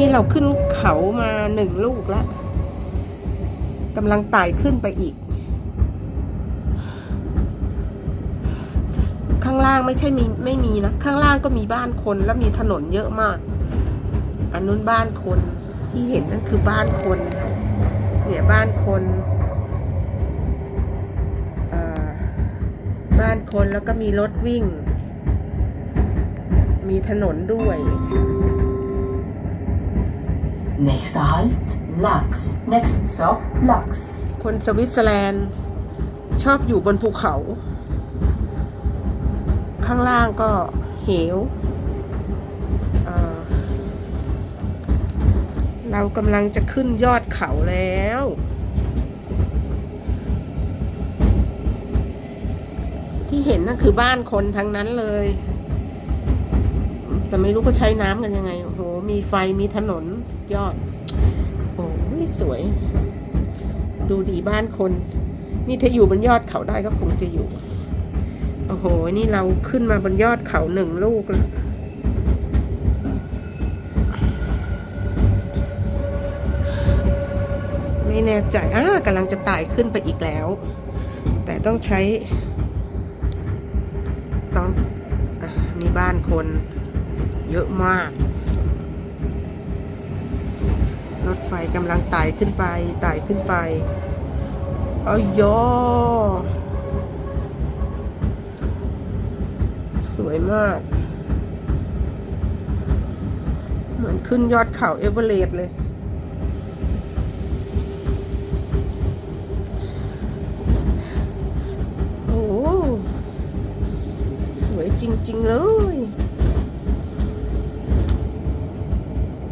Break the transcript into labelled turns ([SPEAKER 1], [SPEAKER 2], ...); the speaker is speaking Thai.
[SPEAKER 1] นี่เราขึ้นเขามาหนึ่งลูกแล้วกำลังไต่ขึ้นไปอีก ข้างล่างไม่ใช่มีไม่มีนะ ข้างล่างก็มีบ้านคนแล้วมีถนนเยอะมาก อันนู้นบ้านคนที่เห็นนั่นคือบ้านคนเนี่ยบ้านคนบ้านคนแล้วก็มีรถวิ่ง มีถนนด้วย
[SPEAKER 2] Nächster Halt, Lachs. Next stop, Lachs.
[SPEAKER 1] คนสวิตเซอร์แลนด์ชอบอยู่บนภูเขา ข้างล่างก็เหวเเรากำลังจะขึ้นยอดเขาแล้ว ที่เห็นนั่นคือบ้านคนทั้งนั้นเลย แต่ไม่รู้ก็ใช้น้ำกันยังไง โอ้โห มีไฟมีถนนสุดยอด โอ้ยสวย ดูดีบ้านคน นี่ถ้าอยู่บนยอดเขาได้ก็คงจะอยู่ โอ้โห นี่เราขึ้นมาบนยอดเขาหนึ่งลูกแล้วไม่แน่ใจอ่ากำลังจะไต่ขึ้นไปอีกแล้ว แต่ต้องใช้ ต้องอะนี่บ้านคน เยอะมาก รถไฟกำลังไต่ขึ้นไปไต่ขึ้นไปอ้ยโยสวยมาก เหมือนขึ้นยอดเขาเอเวอเรสต์เลยโอ้สวยจริง ๆ เลย